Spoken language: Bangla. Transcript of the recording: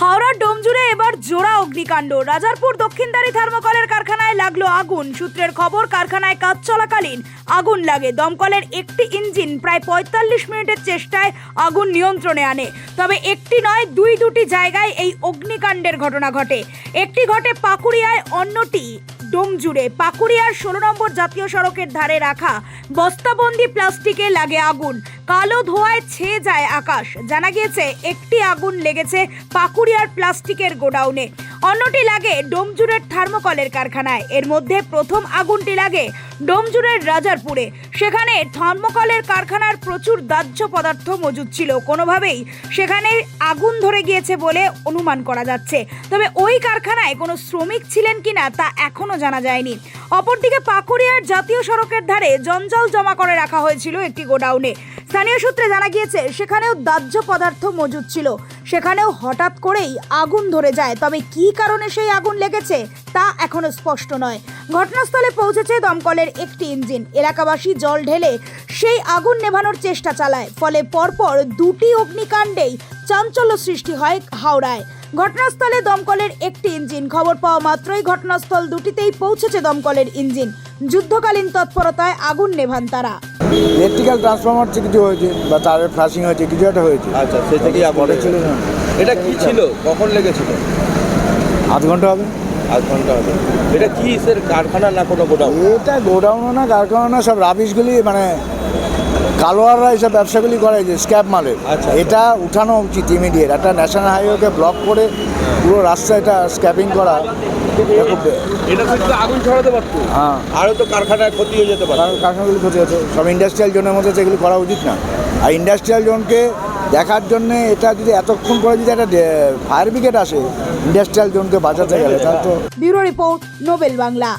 হাওড়ার ডোমজুড়ে এবার জোড়া অগ্নিকাণ্ড। রাজারপুর দক্ষিণদারি থার্মোকলের কারখানায় লাগল আগুন। সূত্রের খবর, কারখানায় কাজ চলাকালীন আগুন লাগে। দমকলের একটি ইঞ্জিন প্রায় পঁয়তাল্লিশ মিনিটের চেষ্টায় আগুন নিয়ন্ত্রণে আনে। তবে একটি নয়, দুই দুটি জায়গায় এই অগ্নিকাণ্ডের ঘটনা ঘটে। একটি ঘটে পাকুড়িয়ায়, অন্যটি ডোমজুড়ে পাকুড়িয়ার ষোলো নম্বর জাতীয় সড়কের ধারে রাখা বস্তাবন্দি প্লাস্টিকে লাগে আগুন। কালো ধোঁয়ায় ছেয়ে যায় আকাশ। জানা গিয়েছে, একটি আগুন লেগেছে পাকুড়িয়ার প্লাস্টিকের গোডাউনে। অন্যটি লাগে ডোমজুরের থার্মোকলের কারখানায়। এর মধ্যে প্রথম আগুনটি লাগে ডোমজুরের রাজারপুরে। সেখানে থার্মোকলের কারখানার প্রচুর দাহ্য পদার্থ মজুদ ছিল। কোনোভাবেই সেখানে আগুন ধরে গিয়েছে বলে অনুমান করা যাচ্ছে। তবে ওই কারখানায় কোনো শ্রমিক ছিলেন কিনা তা এখনও জানা যায়নি। অপরদিকে পাকুড়িয়ার জাতীয় সড়কের ধারে জঞ্জাল জমা করে রাখা হয়েছিল একটি গোডাউনে। স্থানীয় সূত্রে জানা গিয়েছে, সেখানেও দাহ্য পদার্থ মজুদ ছিল। সেখানেও হঠাৎ করেই আগুন ধরে যায়। তবে কি কারণে সেই আগুন লেগেছে, তা এখনও স্পষ্ট নয়। ঘটনাস্থলে পৌঁছেছে দমকলের একটি ইঞ্জিন। এলাকাবাসী জল ঢেলে সেই আগুন নেভানোর চেষ্টা চালায়। ফলে পরপর দুটি অগ্নিকাণ্ডেই চাঞ্চল্য সৃষ্টি হয় হাওড়ায়। ঘটনাস্থলে দমকলের একটি ইঞ্জিন। খবর পাওয়া মাত্রই ঘটনাস্থল দুটিতেই পৌঁছেছে দমকলের ইঞ্জিন। যুদ্ধকালীন তৎপরতায় আগুন নেভান তারা। ইলেকট্রিক্যাল ট্রান্সফরমার থেকে কিছু হয়েছে বা তারের ফ্লাশিং হয়েছে কিছু একটা হয়েছে। আচ্ছা সে আগুন পরে ছিল। না এটা কি ছিল? কখন লেগেছিল? আধ ঘণ্টা হবে। আধ ঘণ্টা হবে। এটা কি স্যার কারখানা না কোনো গোডাউন? এটা গোডাউনও না কারখানা না সব রাবিশগুলি মানে কালোয়াররা এইসব ব্যবসাগুলি করে যে স্ক্যাপ মালের আচ্ছা। এটা উঠানো উচিত ইমিডিয়েট একটা ন্যাশনাল হাইওয়েকে ব্লক করে পুরো রাস্তা এটা স্ক্যাপিং করা এটা খুব আগুন ছড়াতে পারতো। হ্যাঁ। আরও তো কারখানায় ক্ষতি হয়ে যেতে পারে। কারখানাগুলি ক্ষতি হচ্ছে। সব ইন্ডাস্ট্রিয়াল জোনের মধ্যে তো এগুলো করা উচিত না। আর ইন্ডাস্ট্রিয়াল জোনকে দেখার জন্য এটা যদি এতক্ষণ পরে যদি একটা ফায়ার ব্রিগেড আসে ইন্ডাস্ট্রিয়াল জোনকে বাঁচাতে গেলে তাহলে তো ব্যুরো রিপোর্ট নোবেল বাংলা।